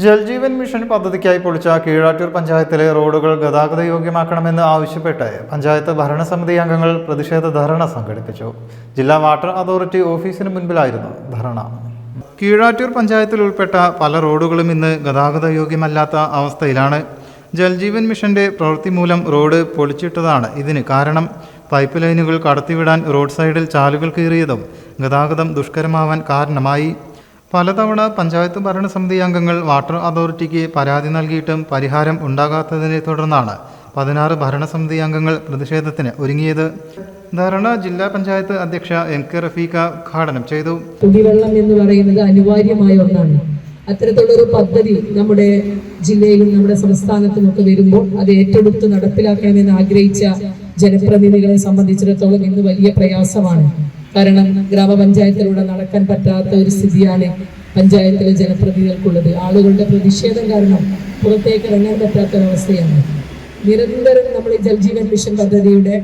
Jal Jeevan mission പദ്ധതിക്കായി പൊളിച്ച കീഴാറ്റൂർ പഞ്ചായത്തിലെ റോഡുകൾ ഗതാഗത യോഗ്യമാക്കണമെന്ന് ആവശ്യപ്പെട്ട് പഞ്ചായത്ത് ഭരണസമിതി അംഗങ്ങൾ പ്രതിഷേധ ധർണ സംഘടിപ്പിച്ചു. ജില്ലാ വാട്ടർ അതോറിറ്റി ഓഫീസിന് മുൻപിലായിരുന്നു ധർണ. കീഴാറ്റൂർ പഞ്ചായത്തിൽ ഉൾപ്പെട്ട പല റോഡുകളും ഇന്ന് ഗതാഗത യോഗ്യമല്ലാത്ത അവസ്ഥയിലാണ്. ജൽജീവൻ മിഷന്റെ പ്രവൃത്തി മൂലം റോഡ് പൊളിച്ചിട്ടതാണ് ഇതിന് കാരണം. പൈപ്പ് ലൈനുകൾ കടത്തിവിടാൻ റോഡ് സൈഡിൽ ചാലുകൾ കീറിയതും ഗതാഗതം ദുഷ്കരമാവാൻ കാരണമായി. പലതവണ പഞ്ചായത്ത് ഭരണസമിതി അംഗങ്ങൾ വാട്ടർ അതോറിറ്റിക്ക് പരാതി നൽകിയിട്ടും പരിഹാരം ഉണ്ടാകാത്തതിനെ തുടർന്നാണ് പതിനാറ് ഭരണസമിതി അംഗങ്ങൾ പ്രതിഷേധത്തിന് ഒരുങ്ങിയത്. ധർണ ജില്ലാ പഞ്ചായത്ത് അധ്യക്ഷ എം കെ റഫീഖ ഉദ്ഘാടനം ചെയ്തു. കുടിവെള്ളം എന്ന് പറയുന്നത് അനിവാര്യമായ ഒന്നാണ്. അത്തരത്തിലുള്ളൊരു പദ്ധതി നമ്മുടെ ജില്ലയിലും നമ്മുടെ സംസ്ഥാനത്തും ഒക്കെ വരുമ്പോൾ അത് ഏറ്റെടുത്ത് നടപ്പിലാക്കണമെന്ന് ആഗ്രഹിച്ച ജനപ്രതിനിധികളെ സംബന്ധിച്ചിടത്തോളം ഇന്ന് വലിയ പ്രയാസമാണ്. കാരണം ഗ്രാമപഞ്ചായത്തിലൂടെ നടക്കാൻ പറ്റാത്ത ഒരു സ്ഥിതിയാണ് പഞ്ചായത്തിലെ ജനപ്രതിനിധികൾക്കുള്ളത്. ആളുകളുടെ പ്രതിഷേധം കാരണം പുറത്തേക്ക് ഇറങ്ങാൻ പറ്റാത്തൊരവസ്ഥയാണ് നിരന്തരം നമ്മൾ ഈ ജൽജീവൻ മിഷൻ പദ്ധതിയുടെ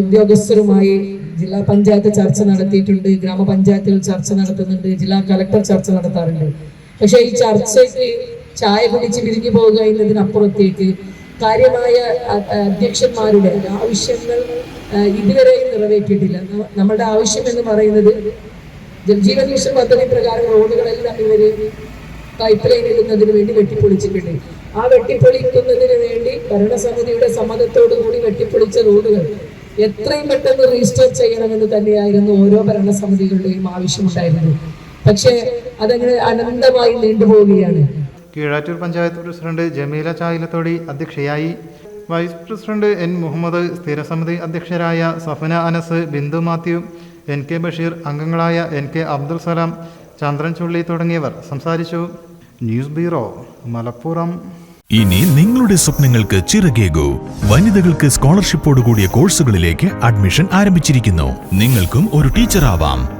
ഉദ്യോഗസ്ഥരുമായി ജില്ലാ പഞ്ചായത്ത് ചർച്ച നടത്തിയിട്ടുണ്ട് ഗ്രാമപഞ്ചായത്തിൽ ചർച്ച നടത്തുന്നുണ്ട് ജില്ലാ കളക്ടർ ചർച്ച നടത്താറുണ്ട്. പക്ഷേ ഈ ചർച്ചയ്ക്ക് ചായ കുടിച്ച് പിരിഞ്ഞു പോവുക എന്നതിനപ്പുറത്തേക്ക് കാര്യമായ അധ്യക്ഷന്മാരുടെ ആവശ്യങ്ങൾ ഇതുവരെയും നിറവേറ്റിയിട്ടില്ല. നമ്മുടെ ആവശ്യം എന്ന് പറയുന്നത് ജൽജീവൻ മിഷൻ പദ്ധതി പ്രകാരം റോഡുകളെല്ലാം ഇവർ പൈപ്പ് ലൈൻ വേണ്ടി വെട്ടിപ്പൊളിച്ചിട്ടുണ്ട്. ആ വെട്ടിപ്പൊളിക്കുന്നതിന് വേണ്ടി ഭരണസമിതിയുടെ സമ്മതത്തോടു കൂടി വെട്ടിപ്പൊളിച്ച റോഡുകൾ എത്രയും പെട്ടെന്ന് രജിസ്റ്റർ ചെയ്യണമെന്ന് തന്നെയായിരുന്നു ഓരോ ഭരണസമിതികളുടെയും ആവശ്യമുണ്ടായിരുന്നത്. പക്ഷേ അതങ്ങനെ അനന്തമായി നീണ്ടുപോവുകയാണ്. കീഴാറ്റൂർ പഞ്ചായത്ത് പ്രസിഡന്റ് ജമീല ചായിലത്തോടി അധ്യക്ഷയായി. വൈസ് പ്രസിഡന്റ് എൻ മുഹമ്മദ് സ്ഥിരസമിതി അധ്യക്ഷരായ സഫന അനസ് ബിന്ദു മാത്യു എൻ കെ ബഷീർ അംഗങ്ങളായ എൻ കെ അബ്ദുൽ സലാം ചന്ദ്രൻ ചുള്ളി തുടങ്ങിയവർ സംസാരിച്ചു. News bureau Malappuram. ഇനി നിങ്ങളുടെ സ്വപ്നങ്ങൾക്ക് ചിറകേകൂ. വനിതകൾക്ക് സ്കോളർഷിപ്പോടുകൂടിയ കോഴ്സുകളിലേക്ക് അഡ്മിഷൻ ആരംഭിച്ചിരിക്കുന്നു. നിങ്ങൾക്കും ഒരു ടീച്ചർ ആവാം